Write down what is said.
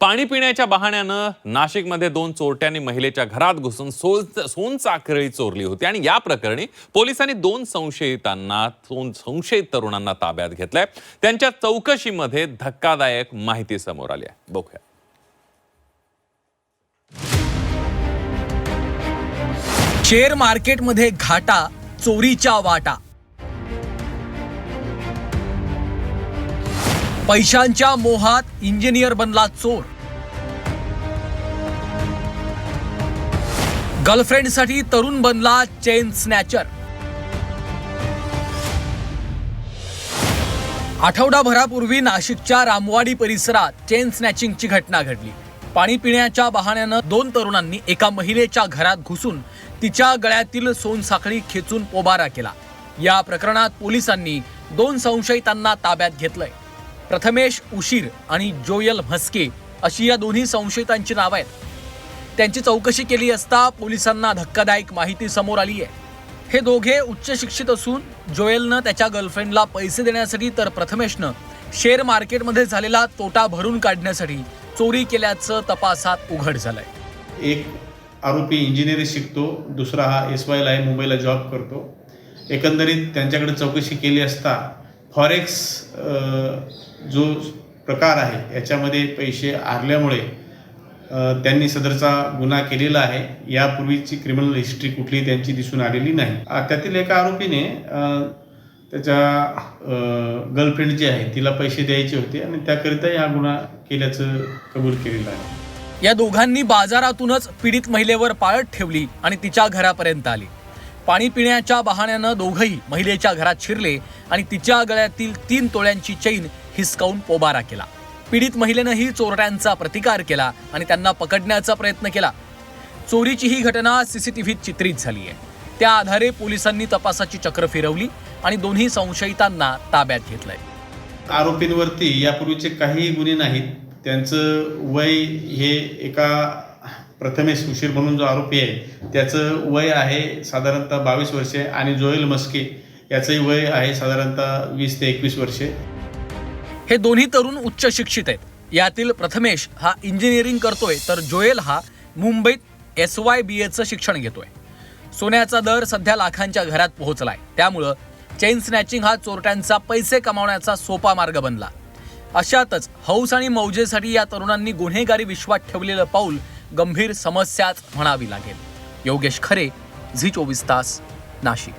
पाणी पिण्याच्या बहाण्यानं नाशिकमध्ये दोन चोरट्यांनी महिलेच्या घरात घुसून सोल सोन साखळी चोरली होती आणि या प्रकरणी पोलिसांनी दोन संशयितांना दोन संशयित तरुणांना ताब्यात घेतलाय. त्यांच्या चौकशीमध्ये धक्कादायक माहिती समोर आली आहे. बघूया. शेअर मार्केटमध्ये घाटा चोरीच्या वाटा. पैशांच्या मोहात इंजिनियर बनला चोर. गर्लफ्रेंडसाठी तरुण बनला चेन स्नॅचर. आठवडाभरापूर्वी नाशिकच्या रामवाडी परिसरात चेन स्नॅचिंगची घटना घडली. पाणी पिण्याच्या बहाण्यानं दोन तरुणांनी एका महिलेच्या घरात घुसून तिच्या गळ्यातील सोनसाखळी खेचून पोबारा केला. या प्रकरणात पोलिसांनी दोन संशयितांना ताब्यात घेतलंय. प्रथमेश उशीर आणि जोयल म्हस्के अशी या दोन्ही संशयितांची नावं आहेत. त्यांची चौकशी केली असता पोलिसांना धक्कादायक माहिती समोर आली आहे. हे दोघे उच्च शिक्षित असून जोएलनं त्याच्या गर्लफ्रेंडला पैसे देण्यासाठी तर प्रथमेशनं शेअर मार्केटमध्ये झालेला तोटा भरून काढण्यासाठी चोरी केल्याचं तपासात उघड झालंय. एक आरोपी इंजिनिअरिंग शिकतो दुसरा हा एस वायला आहे मुंबईला जॉब करतो. एकंदरीत त्यांच्याकडे चौकशी केली असता फॉरेक्स जो प्रकार आहे याच्यामध्ये पैसे आरल्यामुळे त्यांनी सदरचा गुन्हा केलेला आहे. यापूर्वीची क्रिमिनल हिस्ट्री कुठली त्यांची दिसून आलेली नाही. त्यातील एका आरोपीने त्याच्या गर्लफ्रेंड जी आहे तिला पैसे द्यायचे होते आणि त्याकरिता हा गुन्हा केल्याचं कबूल केलेलं आहे. या दोघांनी बाजारातूनच पीडित महिलेवर पाळत ठेवली आणि तिच्या घरापर्यंत आली. पाणी पिण्याच्या बहाण्यानं दोघंही महिलेच्या घरात शिरले आणि तिच्या गळ्यातील तीन तोळ्यांची चैन हिसकावून पोबारा केला. पीडित महिलेनंही चोरट्यांचा प्रतिकार केला आणि त्यांना पकडण्याचा प्रयत्न केला. चोरीची ही घटना सीसीटीव्हीत चित्रित झाली आहे त्या आधारे पोलिसांनी तपासाची चक्र फिरवली आणि दोन्ही संशयितांना ताब्यात घेतलंय. आरोपींवरती यापूर्वीचे काही गुन्हे नाहीत. त्यांचं वय हे एका प्रथमेश उशीर म्हणून जो आरोपी आहे त्याचं वय आहे साधारणतः बावीस वर्षे आणि जोएल मस्के याचंही वय आहे साधारणतः वीस ते एकवीस वर्षे. हे दोन्ही तरुण उच्च शिक्षित आहेत. यातील प्रथमेश हा इंजिनिअरिंग करतोय तर जोएल हा मुंबईत एस वाय बी एचं शिक्षण घेतोय. सोन्याचा दर सध्या लाखांच्या घरात पोहोचलाय. त्यामुळं चेन स्नॅचिंग हा चोरट्यांचा पैसे कमावण्याचा सोपा मार्ग बनला. अशातच हौस आणि मौजेसाठी या तरुणांनी गुन्हेगारी विश्वात ठेवलेलं पाऊल गंभीर समस्याच म्हणावी लागेल. योगेश खरे झी चोवीस तास नाशिक.